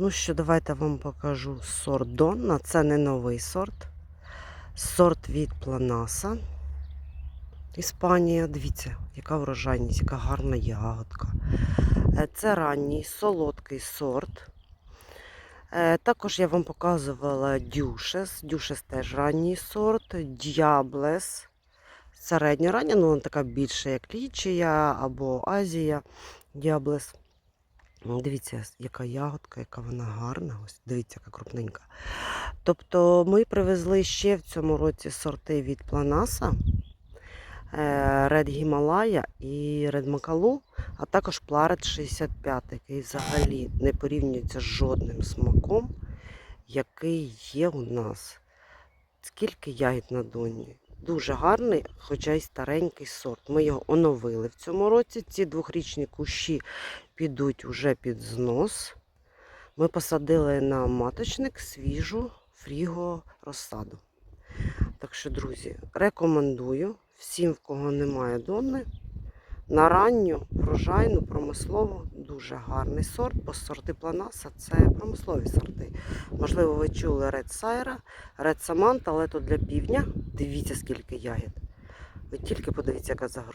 Ну що, давайте вам покажу сорт Донна. Це не новий сорт. Сорт від Планаса. Іспанія. Дивіться, яка врожайність, яка гарна ягодка. Е, Це ранній солодкий сорт. Е, Також я вам показувала дюшес. Дюшес теж ранній сорт. Діаблес. Середня рання, ну вона така більша, як лічія або Азія. Діаблес. Дивіться, яка ягодка, яка вона гарна. Ось дивіться, яка крупненька. Тобто ми привезли ще в цьому році сорти від Планаса. Red Himalaya і Red Макалу, а також Пларет 65, який взагалі не порівнюється з жодним смаком, який є у нас. Скільки ягід на доні. Дуже гарний, хоча й старенький сорт. Ми його оновили в цьому році. Ці двохрічні кущі підуть уже під знос. Ми посадили на маточник свіжу фріго розсаду. Так що, друзі, рекомендую всім, в кого немає донни, на ранню, врожайну, промислову, дуже гарний сорт, бо сорти Планаса це промислові сорти. Можливо, ви чули Red Сайра, Red Саманта, але то для півдня. Дивіться, скільки ягід. Ви тільки подивіться, яка загрузка.